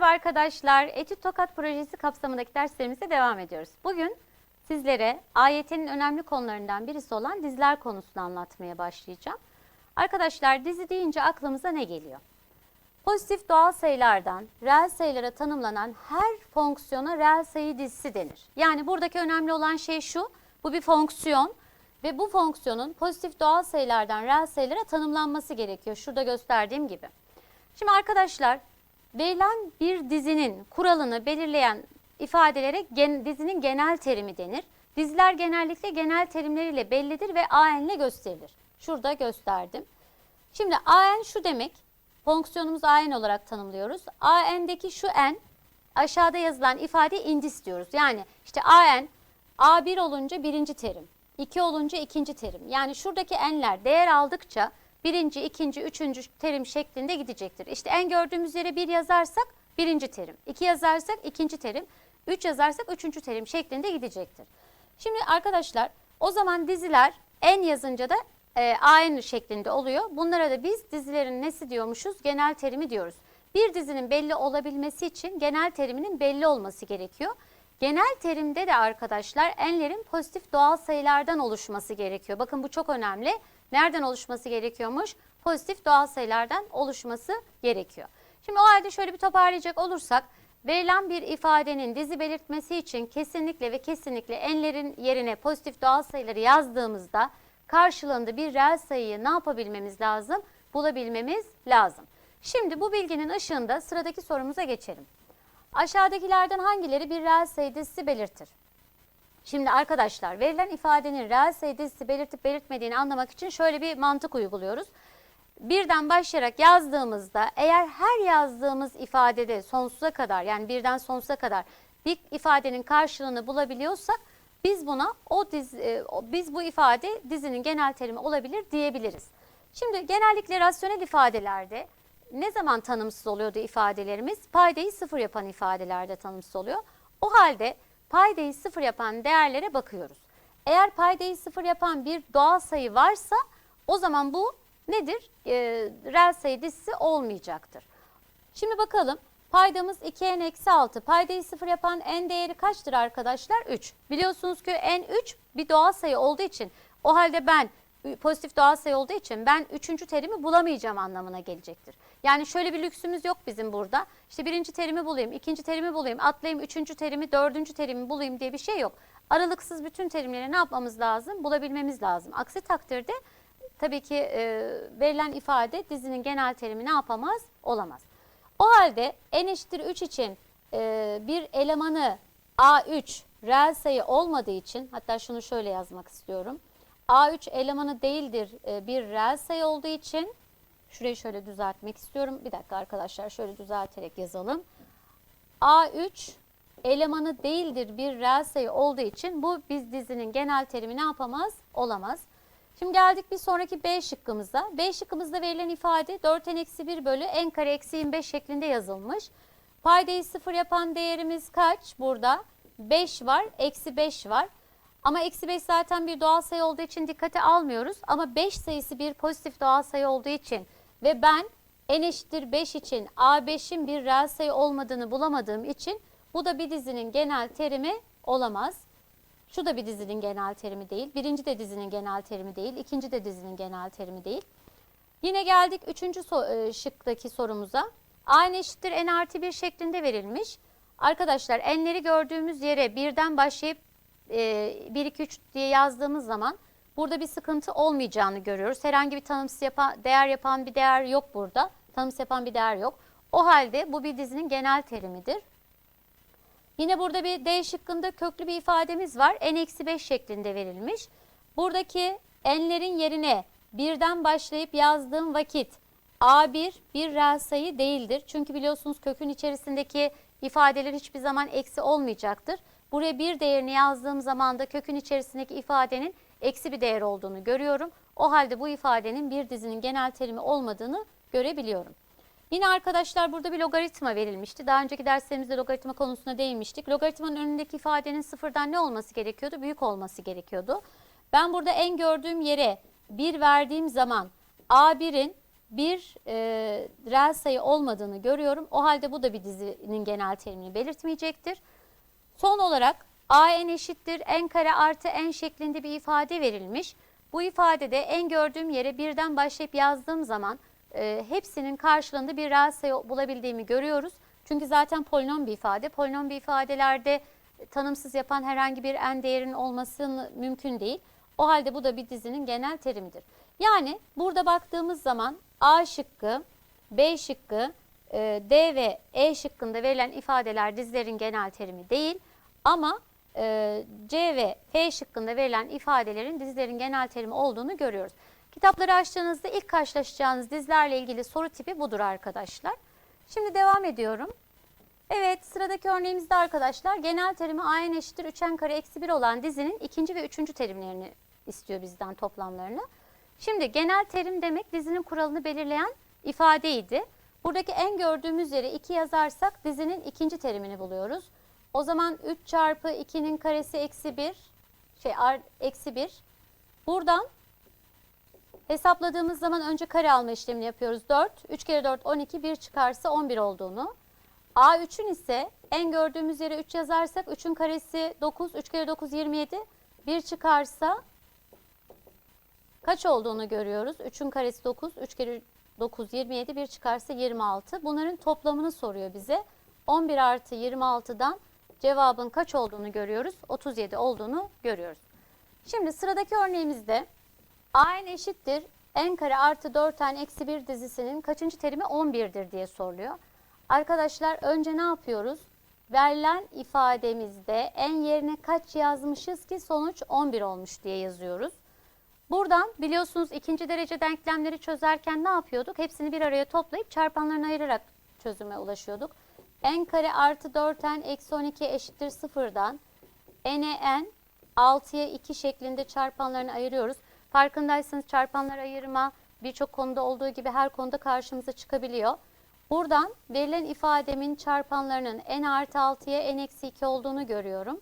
Merhaba arkadaşlar. Etüt Tokat projesi kapsamındaki derslerimize devam ediyoruz. Bugün sizlere AYT'nin önemli konularından birisi olan diziler konusunu anlatmaya başlayacağım. Arkadaşlar dizi deyince aklımıza ne geliyor? Pozitif doğal sayılardan reel sayılara tanımlanan her fonksiyona reel sayı dizisi denir. Yani buradaki önemli olan şey şu, bu bir fonksiyon ve bu fonksiyonun pozitif doğal sayılardan reel sayılara tanımlanması gerekiyor. Şurada gösterdiğim gibi. Şimdi arkadaşlar verilen bir dizinin kuralını belirleyen ifadelere gen- dizinin genel terimi denir. Diziler genellikle genel terimleriyle bellidir ve AN ile gösterilir. Şurada gösterdim. Şimdi AN şu demek. Fonksiyonumuzu AN olarak tanımlıyoruz. AN'deki şu n aşağıda yazılan ifade indis diyoruz. Yani işte AN A1 olunca birinci terim, 2 olunca ikinci terim. Yani şuradaki n'ler değer aldıkça birinci, ikinci, üçüncü terim şeklinde gidecektir. İşte en gördüğümüz yere bir yazarsak birinci terim, iki yazarsak ikinci terim, üç yazarsak üçüncü terim şeklinde gidecektir. Şimdi arkadaşlar o zaman diziler en yazınca da e, AN şeklinde oluyor. Bunlara da biz dizilerin nesi diyormuşuz? Genel terimi diyoruz. Bir dizinin belli olabilmesi için genel teriminin belli olması gerekiyor. Genel terimde de arkadaşlar enlerin pozitif doğal sayılardan oluşması gerekiyor. Bakın bu çok önemli. Nereden oluşması gerekiyormuş? Pozitif doğal sayılardan oluşması gerekiyor. Şimdi o halde şöyle bir toparlayacak olursak verilen bir ifadenin dizi belirtmesi için kesinlikle ve kesinlikle enlerin yerine pozitif doğal sayıları yazdığımızda karşılığında bir reel sayıyı ne yapabilmemiz lazım? Bulabilmemiz lazım. Şimdi bu bilginin ışığında sıradaki sorumuza geçelim. Aşağıdakilerden hangileri bir reel sayı dizisi belirtir? Şimdi arkadaşlar verilen ifadenin reel sayı dizisi belirtip belirtmediğini anlamak için şöyle bir mantık uyguluyoruz. Birden başlayarak yazdığımızda eğer her yazdığımız ifadede sonsuza kadar yani birden sonsuza kadar bir ifadenin karşılığını bulabiliyorsak biz buna o diz, e, biz bu ifade dizinin genel terimi olabilir diyebiliriz. Şimdi genellikle rasyonel ifadelerde ne zaman tanımsız oluyordu ifadelerimiz? Paydayı sıfır yapan ifadelerde tanımsız oluyor. O halde paydayı sıfır yapan değerlere bakıyoruz. Eğer paydayı sıfır yapan bir doğal sayı varsa o zaman bu nedir? E, reel sayı dizisi olmayacaktır. Şimdi bakalım paydamız 2n eksi 6. Paydayı sıfır yapan n değeri kaçtır arkadaşlar? 3. Biliyorsunuz ki n 3 bir doğal sayı olduğu için o halde ben pozitif doğal sayı olduğu için ben üçüncü terimi bulamayacağım anlamına gelecektir. Yani şöyle bir lüksümüz yok bizim burada. İşte birinci terimi bulayım, ikinci terimi bulayım, atlayayım üçüncü terimi, dördüncü terimi bulayım diye bir şey yok. Aralıksız bütün terimleri ne yapmamız lazım? Bulabilmemiz lazım. Aksi takdirde tabii ki e, verilen ifade dizinin genel terimi ne yapamaz? Olamaz. O halde n eşittir 3 için e, bir elemanı A3 reel sayı olmadığı için hatta şunu şöyle yazmak istiyorum. A3 elemanı değildir e, bir reel sayı olduğu için şurayı şöyle düzeltmek istiyorum. Bir dakika arkadaşlar şöyle düzelterek yazalım. A3 elemanı değildir bir reel sayı olduğu için bu biz dizinin genel terimi ne yapamaz? Olamaz. Şimdi geldik bir sonraki B şıkkımıza. B şıkkımızda verilen ifade 4n eksi 1 bölü n kare eksi 25 şeklinde yazılmış. Paydayı sıfır yapan değerimiz kaç? Burada 5 var, eksi 5 var. Ama eksi 5 zaten bir doğal sayı olduğu için dikkate almıyoruz. Ama 5 sayısı bir pozitif doğal sayı olduğu için ve ben n eşittir 5 için A5'in bir reel sayı olmadığını bulamadığım için bu da bir dizinin genel terimi olamaz. Şu da bir dizinin genel terimi değil. Birinci de dizinin genel terimi değil. ikinci de dizinin genel terimi değil. Yine geldik üçüncü so- e, şıktaki sorumuza. A n eşittir n artı 1 şeklinde verilmiş. Arkadaşlar n'leri gördüğümüz yere birden başlayıp e, 1, 2, 3 diye yazdığımız zaman burada bir sıkıntı olmayacağını görüyoruz. Herhangi bir tanımsız yapan, değer yapan bir değer yok burada. Tanımsız yapan bir değer yok. O halde bu bir dizinin genel terimidir. Yine burada bir D şıkkında köklü bir ifademiz var. n-5 şeklinde verilmiş. Buradaki n'lerin yerine birden başlayıp yazdığım vakit A1 bir reel sayı değildir. Çünkü biliyorsunuz kökün içerisindeki ifadeler hiçbir zaman eksi olmayacaktır. Buraya bir değerini yazdığım zaman da kökün içerisindeki ifadenin eksi bir değer olduğunu görüyorum. O halde bu ifadenin bir dizinin genel terimi olmadığını görebiliyorum. Yine arkadaşlar burada bir logaritma verilmişti. Daha önceki derslerimizde logaritma konusuna değinmiştik. Logaritmanın önündeki ifadenin sıfırdan ne olması gerekiyordu? Büyük olması gerekiyordu. Ben burada en gördüğüm yere 1 verdiğim zaman A1'in bir e, reel sayı olmadığını görüyorum. O halde bu da bir dizinin genel terimini belirtmeyecektir. Son olarak a n eşittir n kare artı n şeklinde bir ifade verilmiş. Bu ifadede en gördüğüm yere birden başlayıp yazdığım zaman e, hepsinin karşılığında bir reel bulabildiğimi görüyoruz. Çünkü zaten polinom bir ifade. Polinom bir ifadelerde tanımsız yapan herhangi bir n değerinin olması mümkün değil. O halde bu da bir dizinin genel terimidir. Yani burada baktığımız zaman A şıkkı, B şıkkı, e, D ve E şıkkında verilen ifadeler dizilerin genel terimi değil. Ama e, C ve F şıkkında verilen ifadelerin dizilerin genel terimi olduğunu görüyoruz. Kitapları açtığınızda ilk karşılaşacağınız dizilerle ilgili soru tipi budur arkadaşlar. Şimdi devam ediyorum. Evet sıradaki örneğimizde arkadaşlar genel terimi a n eşittir 3n kare eksi 1 olan dizinin ikinci ve üçüncü terimlerini istiyor bizden toplamlarını. Şimdi genel terim demek dizinin kuralını belirleyen ifadeydi. Buradaki en gördüğümüz yere 2 yazarsak dizinin ikinci terimini buluyoruz. O zaman 3 çarpı 2'nin karesi eksi 1 şey ar- eksi 1. Buradan hesapladığımız zaman önce kare alma işlemini yapıyoruz. 4, 3 kere 4 12, 1 çıkarsa 11 olduğunu. A3'ün ise en gördüğümüz yere 3 yazarsak 3'ün karesi 9, 3 kere 9 27, 1 çıkarsa kaç olduğunu görüyoruz. 3'ün karesi 9, 3 kere 9 27, 1 çıkarsa 26. Bunların toplamını soruyor bize. 11 artı 26'dan cevabın kaç olduğunu görüyoruz. 37 olduğunu görüyoruz. Şimdi sıradaki örneğimizde a n eşittir n kare artı 4n eksi 1 dizisinin kaçıncı terimi 11'dir diye soruluyor. Arkadaşlar önce ne yapıyoruz? Verilen ifademizde n yerine kaç yazmışız ki sonuç 11 olmuş diye yazıyoruz. Buradan biliyorsunuz ikinci derece denklemleri çözerken ne yapıyorduk? Hepsini bir araya toplayıp çarpanlarını ayırarak çözüme ulaşıyorduk. N kare artı 4n eksi 12 eşittir sıfırdan n'e n 6'ya 2 şeklinde çarpanlarını ayırıyoruz. Farkındaysanız çarpanlar ayırma birçok konuda olduğu gibi her konuda karşımıza çıkabiliyor. Buradan verilen ifademin çarpanlarının n artı 6'ya n eksi 2 olduğunu görüyorum.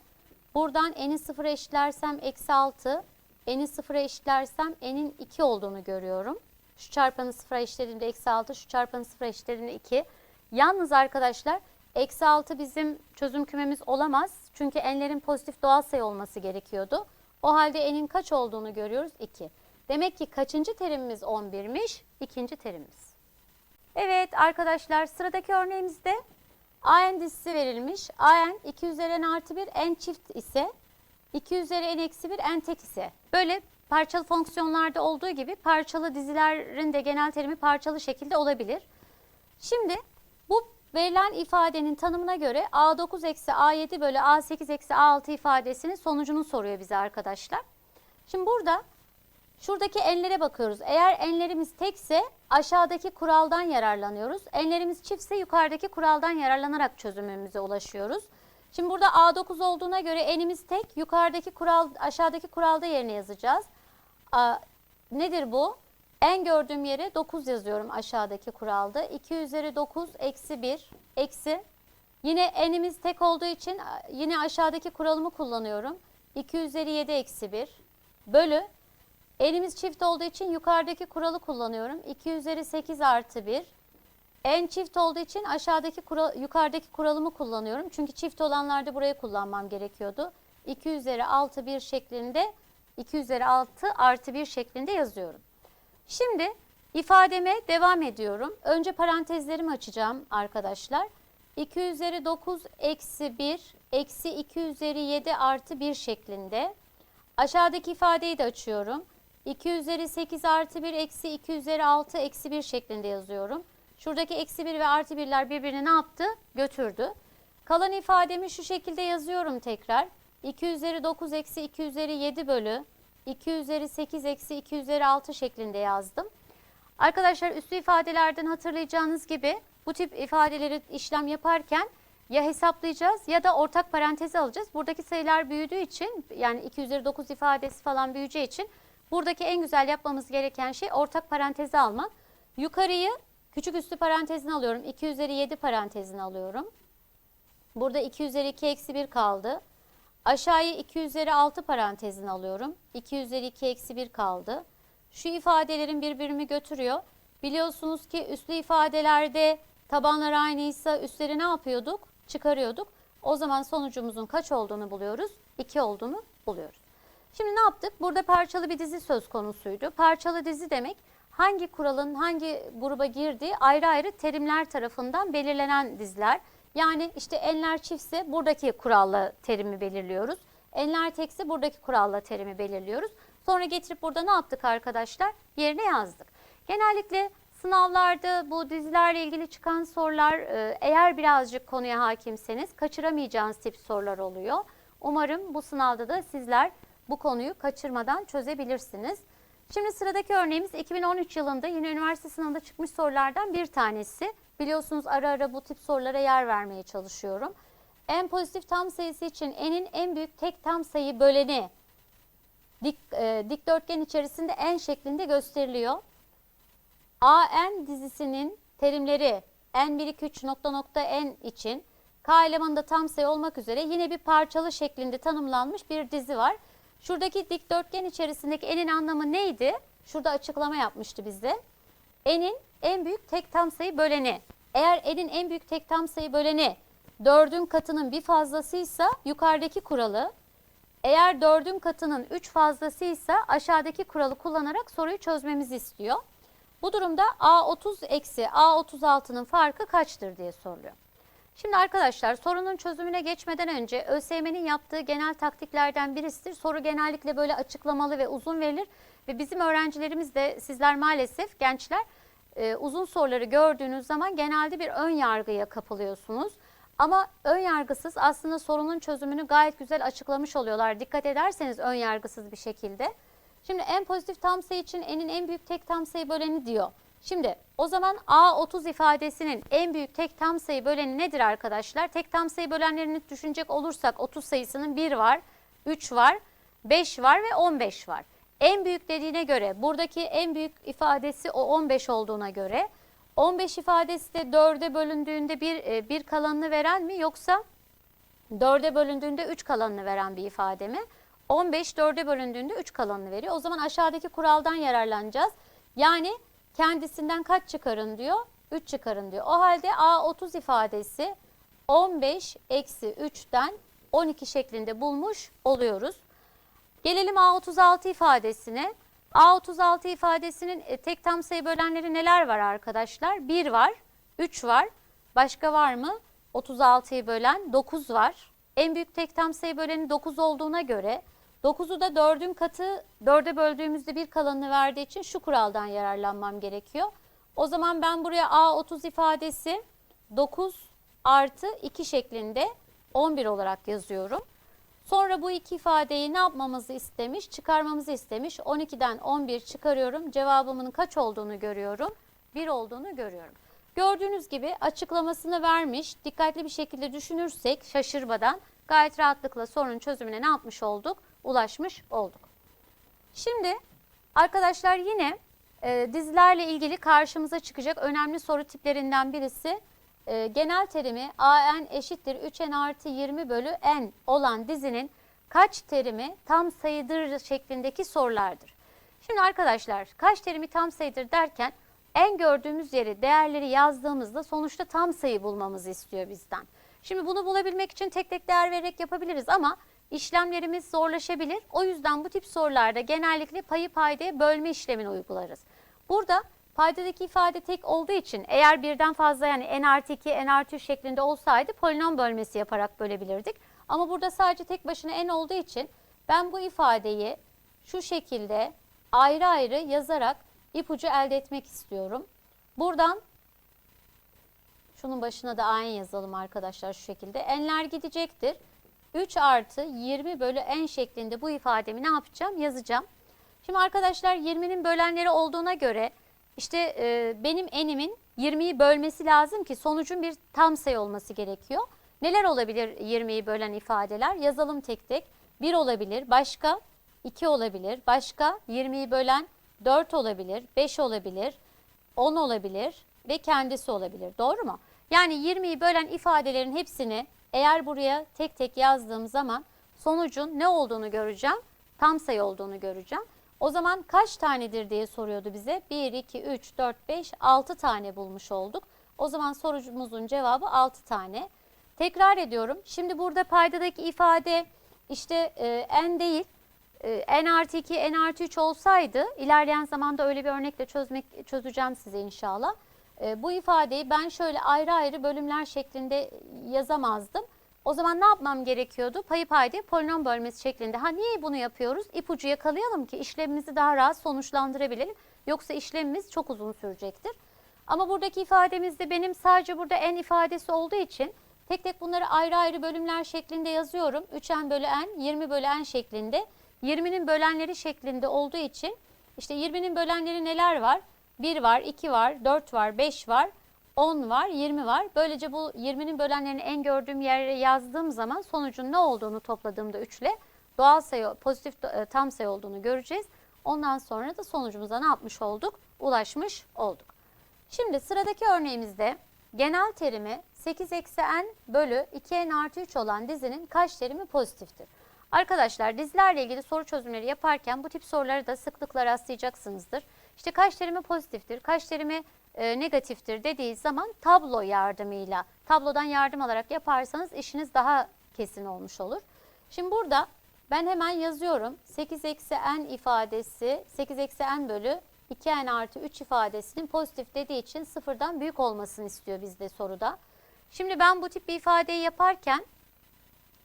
Buradan n'i sıfıra eşitlersem eksi 6, n'i sıfıra eşitlersem n'in 2 olduğunu görüyorum. Şu çarpanı sıfıra eşitlediğimde eksi 6, şu çarpanı sıfıra eşitlediğimde 2. Yalnız arkadaşlar eksi 6 bizim çözüm kümemiz olamaz. Çünkü n'lerin pozitif doğal sayı olması gerekiyordu. O halde n'in kaç olduğunu görüyoruz? 2. Demek ki kaçıncı terimimiz 11'miş? İkinci terimimiz. Evet arkadaşlar sıradaki örneğimizde an dizisi verilmiş. an 2 üzeri n artı 1 n çift ise 2 üzeri n eksi 1 n tek ise. Böyle parçalı fonksiyonlarda olduğu gibi parçalı dizilerin de genel terimi parçalı şekilde olabilir. Şimdi bu verilen ifadenin tanımına göre a9 eksi a7 bölü a8 eksi a6 ifadesinin sonucunu soruyor bize arkadaşlar. Şimdi burada Şuradaki enlere bakıyoruz. Eğer enlerimiz tekse aşağıdaki kuraldan yararlanıyoruz. Enlerimiz çiftse yukarıdaki kuraldan yararlanarak çözümümüze ulaşıyoruz. Şimdi burada A9 olduğuna göre enimiz tek. Yukarıdaki kural, aşağıdaki kuralda yerine yazacağız. A, nedir bu? En gördüğüm yere 9 yazıyorum aşağıdaki kuralda. 2 üzeri 9 eksi 1 eksi. Yine enimiz tek olduğu için yine aşağıdaki kuralımı kullanıyorum. 2 üzeri 7 eksi 1 bölü Elimiz çift olduğu için yukarıdaki kuralı kullanıyorum. 2 üzeri 8 artı 1. En çift olduğu için aşağıdaki kural, yukarıdaki kuralımı kullanıyorum. Çünkü çift olanlarda burayı kullanmam gerekiyordu. 2 üzeri 6 1 şeklinde 2 üzeri 6 artı 1 şeklinde yazıyorum. Şimdi ifademe devam ediyorum. Önce parantezlerimi açacağım arkadaşlar. 2 üzeri 9 eksi 1 eksi 2 üzeri 7 artı 1 şeklinde. Aşağıdaki ifadeyi de açıyorum. 2 üzeri 8 artı 1 eksi 2 üzeri 6 eksi 1 şeklinde yazıyorum. Şuradaki eksi 1 ve artı 1'ler birbirini ne yaptı? Götürdü. Kalan ifademi şu şekilde yazıyorum tekrar. 2 üzeri 9 eksi 2 üzeri 7 bölü 2 üzeri 8 eksi 2 üzeri 6 şeklinde yazdım. Arkadaşlar üstü ifadelerden hatırlayacağınız gibi bu tip ifadeleri işlem yaparken ya hesaplayacağız ya da ortak parantezi alacağız. Buradaki sayılar büyüdüğü için yani 2 üzeri 9 ifadesi falan büyüyeceği için Buradaki en güzel yapmamız gereken şey ortak parantezi almak. Yukarıyı küçük üstü parantezini alıyorum. 2 üzeri 7 parantezini alıyorum. Burada 2 üzeri 2 eksi 1 kaldı. Aşağıyı 2 üzeri 6 parantezini alıyorum. 2 üzeri 2 eksi 1 kaldı. Şu ifadelerin birbirini götürüyor. Biliyorsunuz ki üslü ifadelerde tabanlar aynıysa üstleri ne yapıyorduk? Çıkarıyorduk. O zaman sonucumuzun kaç olduğunu buluyoruz? 2 olduğunu buluyoruz. Şimdi ne yaptık? Burada parçalı bir dizi söz konusuydu. Parçalı dizi demek hangi kuralın hangi gruba girdiği ayrı ayrı terimler tarafından belirlenen diziler. Yani işte enler çiftse buradaki kuralla terimi belirliyoruz. Enler tekse buradaki kuralla terimi belirliyoruz. Sonra getirip burada ne yaptık arkadaşlar? Yerine yazdık. Genellikle sınavlarda bu dizilerle ilgili çıkan sorular e, eğer birazcık konuya hakimseniz kaçıramayacağınız tip sorular oluyor. Umarım bu sınavda da sizler bu konuyu kaçırmadan çözebilirsiniz. Şimdi sıradaki örneğimiz 2013 yılında yine üniversite sınavında çıkmış sorulardan bir tanesi. Biliyorsunuz ara ara bu tip sorulara yer vermeye çalışıyorum. En pozitif tam sayısı için n'in en büyük tek tam sayı böleni dik, e, dikdörtgen içerisinde en şeklinde gösteriliyor. AN dizisinin terimleri n1 2 3 nokta nokta n için k elemanında tam sayı olmak üzere yine bir parçalı şeklinde tanımlanmış bir dizi var. Şuradaki dikdörtgen içerisindeki n'in anlamı neydi? Şurada açıklama yapmıştı bize. n'in en büyük tek tam sayı böleni. Eğer n'in en büyük tek tam sayı böleni 4'ün katının bir fazlasıysa yukarıdaki kuralı, eğer 4'ün katının 3 fazlasıysa aşağıdaki kuralı kullanarak soruyu çözmemizi istiyor. Bu durumda A30 eksi A36'nın farkı kaçtır diye soruluyor. Şimdi arkadaşlar sorunun çözümüne geçmeden önce ÖSYM'nin yaptığı genel taktiklerden birisidir. Soru genellikle böyle açıklamalı ve uzun verilir ve bizim öğrencilerimiz de sizler maalesef gençler e, uzun soruları gördüğünüz zaman genelde bir ön yargıya kapılıyorsunuz. Ama ön yargısız aslında sorunun çözümünü gayet güzel açıklamış oluyorlar. Dikkat ederseniz ön yargısız bir şekilde. Şimdi en pozitif tam sayı için n'in en büyük tek tam sayı böleni diyor. Şimdi o zaman A30 ifadesinin en büyük tek tam sayı böleni nedir arkadaşlar? Tek tam sayı bölenlerini düşünecek olursak 30 sayısının 1 var, 3 var, 5 var ve 15 var. En büyük dediğine göre buradaki en büyük ifadesi o 15 olduğuna göre 15 ifadesi de 4'e bölündüğünde bir, e, bir kalanını veren mi yoksa 4'e bölündüğünde 3 kalanını veren bir ifade mi? 15 4'e bölündüğünde 3 kalanını veriyor. O zaman aşağıdaki kuraldan yararlanacağız. Yani kendisinden kaç çıkarın diyor? 3 çıkarın diyor. O halde A30 ifadesi 15 eksi 3'ten 12 şeklinde bulmuş oluyoruz. Gelelim A36 ifadesine. A36 ifadesinin e, tek tam sayı bölenleri neler var arkadaşlar? 1 var, 3 var. Başka var mı? 36'yı bölen 9 var. En büyük tek tam sayı böleni 9 olduğuna göre 9'u da 4'ün katı 4'e böldüğümüzde bir kalanını verdiği için şu kuraldan yararlanmam gerekiyor. O zaman ben buraya A30 ifadesi 9 artı 2 şeklinde 11 olarak yazıyorum. Sonra bu iki ifadeyi ne yapmamızı istemiş? Çıkarmamızı istemiş. 12'den 11 çıkarıyorum. Cevabımın kaç olduğunu görüyorum. 1 olduğunu görüyorum. Gördüğünüz gibi açıklamasını vermiş. Dikkatli bir şekilde düşünürsek şaşırmadan gayet rahatlıkla sorunun çözümüne ne yapmış olduk? Ulaşmış olduk. Şimdi arkadaşlar yine e, dizilerle ilgili karşımıza çıkacak önemli soru tiplerinden birisi e, genel terimi an eşittir 3n artı 20 bölü n olan dizinin kaç terimi tam sayıdır şeklindeki sorulardır. Şimdi arkadaşlar kaç terimi tam sayıdır derken en gördüğümüz yeri değerleri yazdığımızda sonuçta tam sayı bulmamızı istiyor bizden. Şimdi bunu bulabilmek için tek tek değer vererek yapabiliriz ama işlemlerimiz zorlaşabilir. O yüzden bu tip sorularda genellikle payı paydaya bölme işlemini uygularız. Burada paydadaki ifade tek olduğu için eğer birden fazla yani n artı 2, n artı 3 şeklinde olsaydı polinom bölmesi yaparak bölebilirdik. Ama burada sadece tek başına n olduğu için ben bu ifadeyi şu şekilde ayrı ayrı yazarak ipucu elde etmek istiyorum. Buradan şunun başına da n yazalım arkadaşlar şu şekilde. n'ler gidecektir. 3 artı 20 bölü n şeklinde bu ifademi ne yapacağım? Yazacağım. Şimdi arkadaşlar 20'nin bölenleri olduğuna göre işte e, benim n''imin 20'yi bölmesi lazım ki sonucun bir tam sayı olması gerekiyor. Neler olabilir 20'yi bölen ifadeler? Yazalım tek tek. 1 olabilir, başka 2 olabilir, başka 20'yi bölen 4 olabilir, 5 olabilir, 10 olabilir ve kendisi olabilir. Doğru mu? Yani 20'yi bölen ifadelerin hepsini eğer buraya tek tek yazdığım zaman sonucun ne olduğunu göreceğim? Tam sayı olduğunu göreceğim. O zaman kaç tanedir diye soruyordu bize. 1, 2, 3, 4, 5, 6 tane bulmuş olduk. O zaman sorumuzun cevabı 6 tane. Tekrar ediyorum. Şimdi burada paydadaki ifade işte e, n değil e, n artı 2, n artı 3 olsaydı ilerleyen zamanda öyle bir örnekle çözmek çözeceğim size inşallah. E, bu ifadeyi ben şöyle ayrı ayrı bölümler şeklinde yazamazdım. O zaman ne yapmam gerekiyordu? Payı paydayı polinom bölmesi şeklinde. Ha niye bunu yapıyoruz? İpucu yakalayalım ki işlemimizi daha rahat sonuçlandırabilelim. Yoksa işlemimiz çok uzun sürecektir. Ama buradaki ifademizde benim sadece burada n ifadesi olduğu için tek tek bunları ayrı ayrı bölümler şeklinde yazıyorum. 3n bölü n, 20 bölü n şeklinde. 20'nin bölenleri şeklinde olduğu için işte 20'nin bölenleri neler var? 1 var, 2 var, 4 var, 5 var, 10 var, 20 var. Böylece bu 20'nin bölenlerini en gördüğüm yere yazdığım zaman sonucun ne olduğunu topladığımda 3 ile doğal sayı, pozitif e, tam sayı olduğunu göreceğiz. Ondan sonra da sonucumuza ne yapmış olduk? Ulaşmış olduk. Şimdi sıradaki örneğimizde genel terimi 8 eksi n bölü 2n artı 3 olan dizinin kaç terimi pozitiftir? Arkadaşlar dizilerle ilgili soru çözümleri yaparken bu tip soruları da sıklıkla rastlayacaksınızdır. İşte kaç terimi pozitiftir, kaç terimi e, negatiftir dediği zaman tablo yardımıyla, tablodan yardım alarak yaparsanız işiniz daha kesin olmuş olur. Şimdi burada ben hemen yazıyorum. 8 eksi n ifadesi 8 eksi n bölü 2n artı 3 ifadesinin pozitif dediği için sıfırdan büyük olmasını istiyor bizde soruda. Şimdi ben bu tip bir ifadeyi yaparken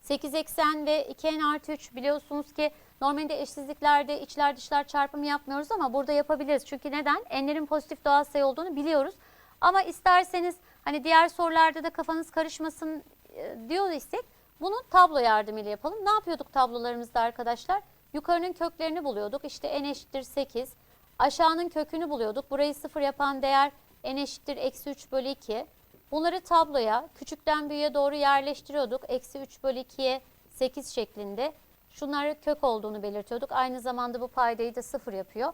8 eksen ve 2n artı 3 biliyorsunuz ki normalde eşsizliklerde içler dışlar çarpımı yapmıyoruz ama burada yapabiliriz. Çünkü neden? N'lerin pozitif doğal sayı olduğunu biliyoruz. Ama isterseniz hani diğer sorularda da kafanız karışmasın e, diyor istek bunu tablo yardımıyla yapalım. Ne yapıyorduk tablolarımızda arkadaşlar? Yukarının köklerini buluyorduk. İşte n eşittir 8. Aşağının kökünü buluyorduk. Burayı sıfır yapan değer n eşittir eksi 3 bölü 2. Bunları tabloya küçükten büyüğe doğru yerleştiriyorduk. Eksi 3 bölü 2'ye 8 şeklinde. Şunları kök olduğunu belirtiyorduk. Aynı zamanda bu paydayı da sıfır yapıyor.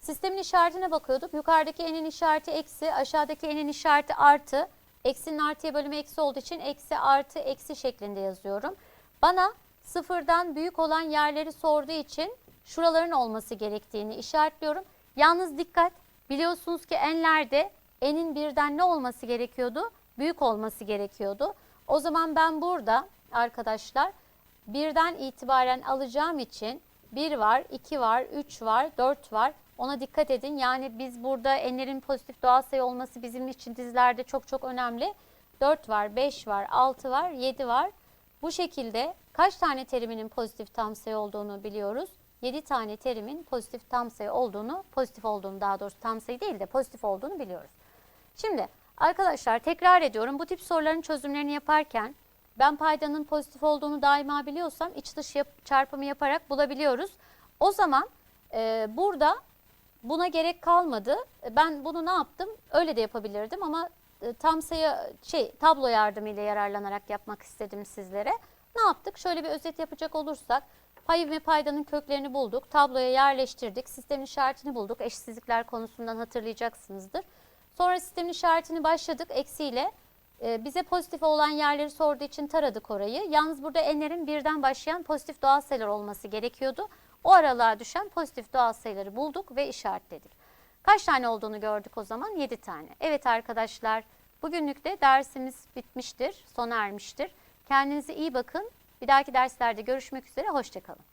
Sistemin işaretine bakıyorduk. Yukarıdaki n'in işareti eksi, aşağıdaki n'in işareti artı. Eksinin artıya bölümü eksi olduğu için eksi artı eksi şeklinde yazıyorum. Bana sıfırdan büyük olan yerleri sorduğu için şuraların olması gerektiğini işaretliyorum. Yalnız dikkat biliyorsunuz ki n'lerde n'in birden ne olması gerekiyordu? Büyük olması gerekiyordu. O zaman ben burada arkadaşlar birden itibaren alacağım için 1 var, 2 var, 3 var, 4 var. Ona dikkat edin. Yani biz burada n'lerin pozitif doğal sayı olması bizim için dizilerde çok çok önemli. 4 var, 5 var, 6 var, 7 var. Bu şekilde kaç tane teriminin pozitif tam sayı olduğunu biliyoruz. 7 tane terimin pozitif tam sayı olduğunu, pozitif olduğunu daha doğrusu tam sayı değil de pozitif olduğunu biliyoruz. Şimdi arkadaşlar tekrar ediyorum. Bu tip soruların çözümlerini yaparken ben paydanın pozitif olduğunu daima biliyorsam iç dış yap çarpımı yaparak bulabiliyoruz. O zaman e, burada buna gerek kalmadı. E, Ben bunu ne yaptım? Öyle de yapabilirdim ama e, tam sayı şey tablo yardımıyla yararlanarak yapmak istedim sizlere. Ne yaptık? Şöyle bir özet yapacak olursak pay ve paydanın köklerini bulduk. Tabloya yerleştirdik. Sistemin işaretini bulduk. Eşsizlikler konusundan hatırlayacaksınızdır. Sonra sistemin işaretini başladık eksiyle. Ee, bize pozitif olan yerleri sorduğu için taradık orayı. Yalnız burada n'lerin birden başlayan pozitif doğal sayılar olması gerekiyordu. O aralığa düşen pozitif doğal sayıları bulduk ve işaretledik. Kaç tane olduğunu gördük o zaman? 7 tane. Evet arkadaşlar bugünlük de dersimiz bitmiştir, sona ermiştir. Kendinize iyi bakın. Bir dahaki derslerde görüşmek üzere. Hoşçakalın.